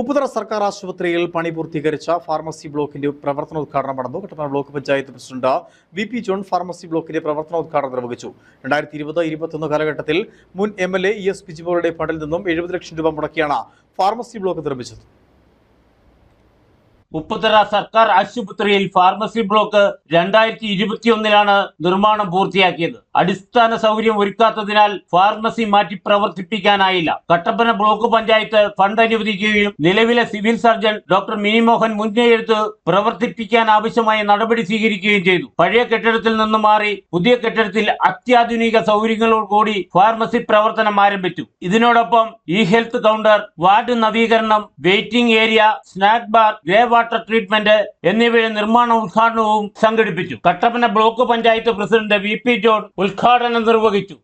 ഉപ്പുതറ സർക്കാർ ആശുപത്രിയിൽ പണി പൂർത്തീകരിച്ച ഫാർമസി ബ്ലോക്കിന്റെ പ്രവർത്തനോദ്ഘാടനം നടന്നു. Kattappana block panchayat president V P John pharmacy ബ്ലോക്കിന്റെ പ്രവർത്തനോദ്ഘാടനം നിർവഹിച്ചു. രണ്ടായിരത്തി ഇരുപത് ഇരുപത്തൊന്ന് കാലഘട്ടത്തിൽ മുൻ M L A E S ബിജിബോയുടെ ഫണ്ടിൽ നിന്നും എഴുപത് ലക്ഷം രൂപ മുടക്കിയാണ് ഫാർമസി ബ്ലോക്ക് നിർമ്മിച്ചത്. ഉപ്പുതറ സർക്കാർ ആശുപത്രിയിൽ ഫാർമസി ബ്ലോക്ക് രണ്ടായിരത്തി ഇരുപത്തിയൊന്നിലാണ് നിർമ്മാണം പൂർത്തിയാക്കിയത്. അടിസ്ഥാന സൗകര്യം ഒരുക്കാത്തതിനാൽ ഫാർമസി മാറ്റി പ്രവർത്തിപ്പിക്കാനായില്ല. കട്ടപ്പന ബ്ലോക്ക് പഞ്ചായത്ത് ഫണ്ട് അനുവദിക്കുകയും നിലവിലെ സിവിൽ സർജൻ ഡോക്ടർ മിനിമോഹൻ മുൻകൈയെടുത്ത് പ്രവർത്തിപ്പിക്കാൻ ആവശ്യമായ നടപടി സ്വീകരിക്കുകയും ചെയ്തു. പഴയ കെട്ടിടത്തിൽ നിന്ന് മാറി പുതിയ കെട്ടിടത്തിൽ അത്യാധുനിക സൗകര്യങ്ങളോട് കൂടി ഫാർമസി പ്രവർത്തനം ആരംഭിച്ചു. ഇതിനോടൊപ്പം ഇ ഹെൽത്ത് കൗണ്ടർ വാർഡ് നവീകരണം waiting area snack bar grey water treatment എന്നിവയുടെ നിർമ്മാണ ഉദ്ഘാടനവും സംഘടിപ്പിച്ചു. Kattappana block panchayat president V P John ഉദ്ഘാടനം നിർവഹിച്ചു.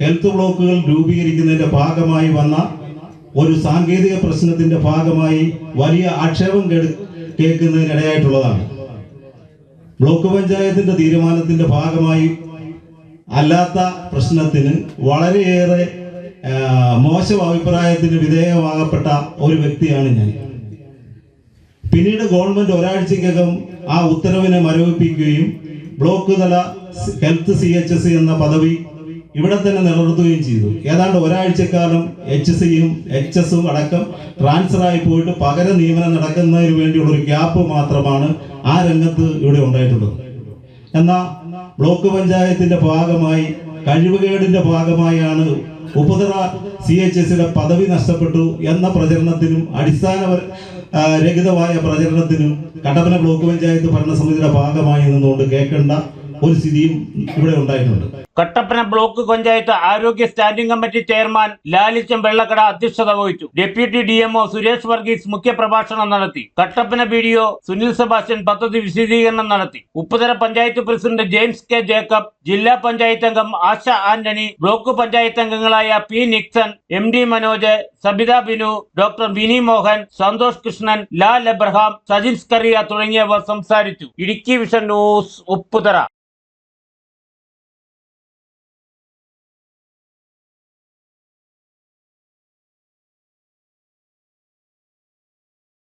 ഹെൽത്ത് ബ്ലോക്കുകൾ രൂപീകരിക്കുന്നതിന്റെ ഭാഗമായി വന്ന ഒരു സാങ്കേതിക പ്രശ്നത്തിന്റെ ഭാഗമായി വലിയ ആക്ഷേപം കേൾക്കുന്നതിനിടയായിട്ടുള്ളതാണ്. ബ്ലോക്ക് പഞ്ചായത്തിന്റെ തീരുമാനത്തിന്റെ ഭാഗമായി അല്ലാത്ത പ്രശ്നത്തിന് വളരെയേറെ മോശം അഭിപ്രായത്തിന് വിധേയമാകപ്പെട്ട ഒരു വ്യക്തിയാണ് ഞാൻ. പിന്നീട് ഗവൺമെന്റ് ഒരാഴ്ചക്കകം ആ ഉത്തരവിനെ മരവിപ്പിക്കുകയും ബ്ലോക്ക് തല ഹെൽത്ത് സി എന്ന പദവി ഇവിടെ തന്നെ നിലനിർത്തുകയും ചെയ്തു. ഏതാണ്ട് ഒരാഴ്ചക്കാലം എച്ച് സിയും എച്ച് എസും അടക്കം ട്രാൻസ്ഫർ ആയി പോയിട്ട് പകര നിയമനം നടക്കുന്നതിന് വേണ്ടിയുള്ള ഒരു ഗ്യാപ്പ് മാത്രമാണ് ആ രംഗത്ത് ഇവിടെ ഉണ്ടായിട്ടുള്ളത്. എന്നാൽ ബ്ലോക്ക് പഞ്ചായത്തിന്റെ ഭാഗമായി കഴിവുകേടിന്റെ ഭാഗമായാണ് ഉപതറ സി എച്ച് എസിലെ പദവി നഷ്ടപ്പെട്ടു എന്ന പ്രചരണത്തിനും അടിസ്ഥാന രഹിതമായ പ്രചരണത്തിനും കട്ടപ്പന ബ്ലോക്ക് പഞ്ചായത്ത് ഭരണസമിതിയുടെ ഭാഗമായി നിന്നുകൊണ്ട് കേൾക്കേണ്ട ഒരു സ്ഥിതിയും ഇവിടെ ഉണ്ടായിട്ടുണ്ട്. കട്ടപ്പന ബ്ലോക്ക് പഞ്ചായത്ത് ആരോഗ്യ standing committee chairman Lalichan Vellakkada അധ്യക്ഷത വഹിച്ചു. Deputy D M O Suresh Varghese മുഖ്യപ്രഭാഷണം നടത്തി. Kattappana B D Sunil Sebastian പദ്ധതി വിശദീകരണം നടത്തി. Upputhara panchayat president James K Jacob ജില്ലാ പഞ്ചായത്ത് അംഗം ആശ ആന്റണി ബ്ലോക്ക് പഞ്ചായത്ത് അംഗങ്ങളായ P Nixon M D Manoj Sabitha Binu doctor Vini Mohan Santhosh Krishnan Lal Abraham Sajins Scaria തുടങ്ങിയവർ സംസാരിച്ചു. Idukki vision news Upputhara.